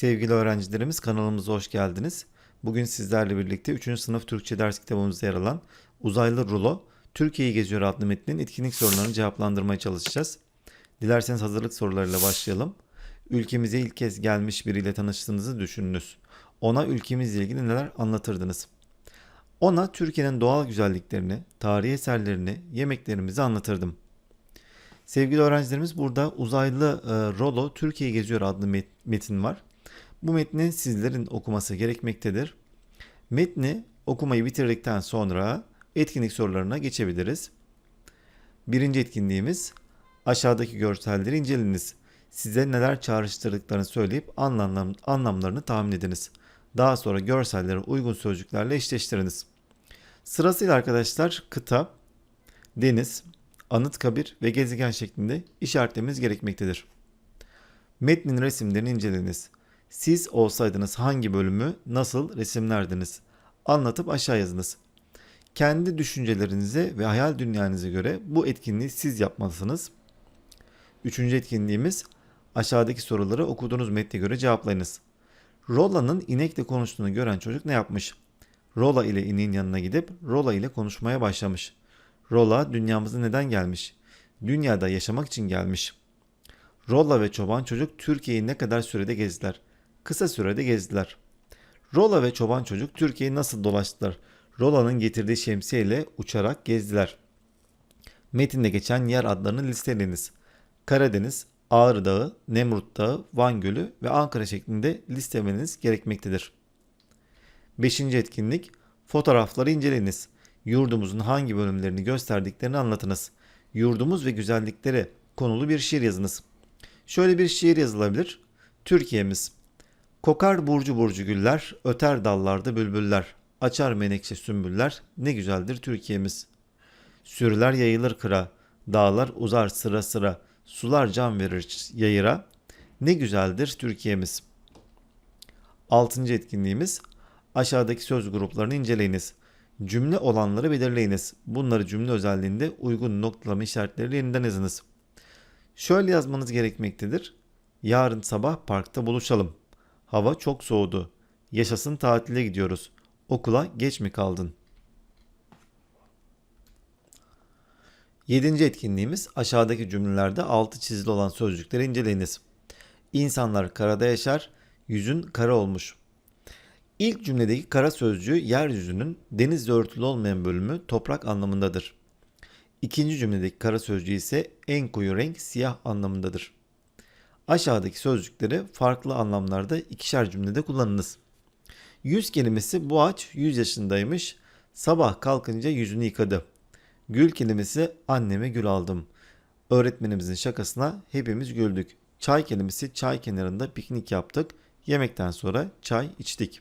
Sevgili öğrencilerimiz kanalımıza hoş geldiniz. Bugün sizlerle birlikte 3. sınıf Türkçe ders kitabımızda yer alan Uzaylı Rulo Türkiye'yi Geziyor adlı metnin etkinlik sorularını cevaplandırmaya çalışacağız. Dilerseniz hazırlık sorularıyla başlayalım. Ülkemize ilk kez gelmiş biriyle tanıştığınızı düşününüz. Ona ülkemizle ilgili neler anlatırdınız? Ona Türkiye'nin doğal güzelliklerini, tarihi eserlerini, yemeklerimizi anlatırdım. Sevgili öğrencilerimiz burada uzaylı e, Rolo Türkiye'yi geziyor adlı met- metin var. Bu metni sizlerin okuması gerekmektedir. Metni okumayı bitirdikten sonra etkinlik sorularına geçebiliriz. Birinci etkinliğimiz aşağıdaki görselleri inceleyiniz. Size neler çağrıştırdıklarını söyleyip anlam, anlamlarını tahmin ediniz. Daha sonra görselleri uygun sözcüklerle eşleştiriniz. Sırasıyla arkadaşlar kıta, deniz, Anıtkabir ve gezegen şeklinde işaretlememiz gerekmektedir. Metnin resimlerini inceleyiniz. Siz olsaydınız hangi bölümü nasıl resimlerdiniz? Anlatıp aşağı yazınız. Kendi düşüncelerinize ve hayal dünyanıza göre bu etkinliği siz yapmalısınız. Üçüncü etkinliğimiz aşağıdaki soruları okuduğunuz metne göre cevaplayınız. Rolla'nın inekle konuştuğunu gören çocuk ne yapmış? Rolla ile ineğin yanına gidip Rolla ile konuşmaya başlamış. Rolla dünyamıza neden gelmiş? Dünyada yaşamak için gelmiş. Rolla ve çoban çocuk Türkiye'yi ne kadar sürede gezdiler? Kısa sürede gezdiler. Rolla ve çoban çocuk Türkiye'yi nasıl dolaştılar? Rolla'nın getirdiği şemsiye uçarak gezdiler. Metinde geçen yer adlarını listeleyiniz. Karadeniz, Ağrı Dağı, Nemrut Dağı, Van Gölü ve Ankara şeklinde listelemeniz gerekmektedir. Beşinci etkinlik, fotoğrafları inceleyiniz. Yurdumuzun hangi bölümlerini gösterdiklerini anlatınız. Yurdumuz ve güzellikleri konulu bir şiir yazınız. Şöyle bir şiir yazılabilir. Türkiye'miz. Kokar burcu burcu güller, öter dallarda bülbüller, açar menekşe sümbüller, ne güzeldir Türkiye'miz. Sürüler yayılır kıra, dağlar uzar sıra sıra, sular can verir yayıra, ne güzeldir Türkiye'miz. Altıncı etkinliğimiz, aşağıdaki söz gruplarını inceleyiniz. Cümle olanları belirleyiniz. Bunları cümle özelliğinde uygun noktalama işaretleriyle yeniden yazınız. Şöyle yazmanız gerekmektedir. Yarın sabah parkta buluşalım. Hava çok soğudu. Yaşasın tatile gidiyoruz. Okula geç mi kaldın? Yedinci etkinliğimiz aşağıdaki cümlelerde altı çizili olan sözcükleri inceleyiniz. İnsanlar karada yaşar, yüzün kara olmuş. İlk cümledeki kara sözcüğü yeryüzünün denizle örtülü olmayan bölümü toprak anlamındadır. İkinci cümledeki kara sözcüğü ise en koyu renk siyah anlamındadır. Aşağıdaki sözcükleri farklı anlamlarda ikişer cümlede kullanınız. Yüz kelimesi bu ağaç 100 yaşındaymış. Sabah kalkınca yüzünü yıkadı. Gül kelimesi anneme gül aldım. Öğretmenimizin şakasına hepimiz güldük. Çay kelimesi çay kenarında piknik yaptık. Yemekten sonra çay içtik.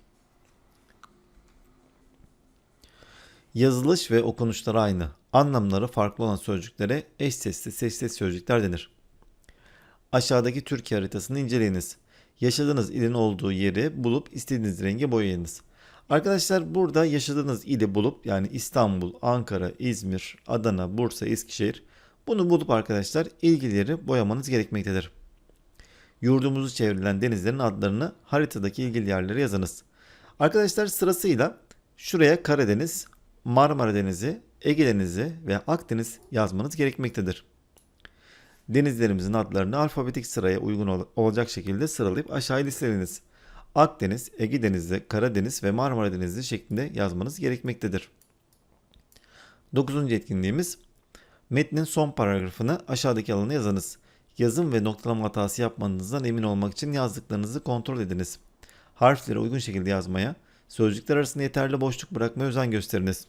Yazılış ve okunuşlar aynı. Anlamları farklı olan sözcüklere eş sesli sessiz sözcükler denir. Aşağıdaki Türkiye haritasını inceleyiniz. Yaşadığınız ilin olduğu yeri bulup istediğiniz renge boyayınız. Arkadaşlar burada yaşadığınız ili bulup yani İstanbul, Ankara, İzmir, Adana, Bursa, Eskişehir bunu bulup arkadaşlar ilgili yeri boyamanız gerekmektedir. Yurdumuzu çevrilen denizlerin adlarını haritadaki ilgili yerlere yazınız. Arkadaşlar sırasıyla şuraya Karadeniz, Marmara Denizi, Ege Denizi ve Akdeniz yazmanız gerekmektedir. Denizlerimizin adlarını alfabetik sıraya uygun ol- olacak şekilde sıralayıp aşağıya listeleyiniz. Akdeniz, Ege Denizi, Karadeniz ve Marmara Denizi şeklinde yazmanız gerekmektedir. 9. etkinliğimiz metnin son paragrafını aşağıdaki alana yazınız. Yazım ve noktalama hatası yapmanızdan emin olmak için yazdıklarınızı kontrol ediniz. Harfleri uygun şekilde yazmaya, sözcükler arasında yeterli boşluk bırakmaya özen gösteriniz.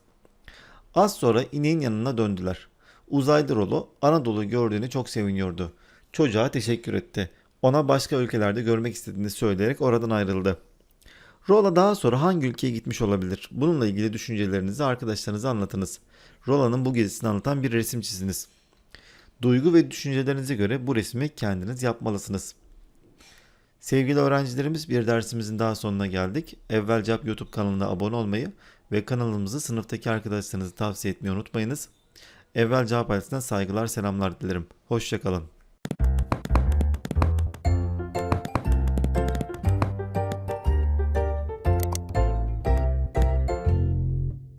Az sonra ineğin yanına döndüler. Uzaylı Rolo Anadolu'yu gördüğünü çok seviniyordu. Çocuğa teşekkür etti. Ona başka ülkelerde görmek istediğini söyleyerek oradan ayrıldı. Rola daha sonra hangi ülkeye gitmiş olabilir? Bununla ilgili düşüncelerinizi arkadaşlarınıza anlatınız. Rola'nın bu gezisini anlatan bir resim çiziniz. Duygu ve düşüncelerinize göre bu resmi kendiniz yapmalısınız. Sevgili öğrencilerimiz bir dersimizin daha sonuna geldik. Evvelcap YouTube kanalına abone olmayı ve kanalımızı sınıftaki arkadaşlarınızı tavsiye etmeyi unutmayınız. Evvel cevap ailesinden saygılar selamlar dilerim. Hoşçakalın.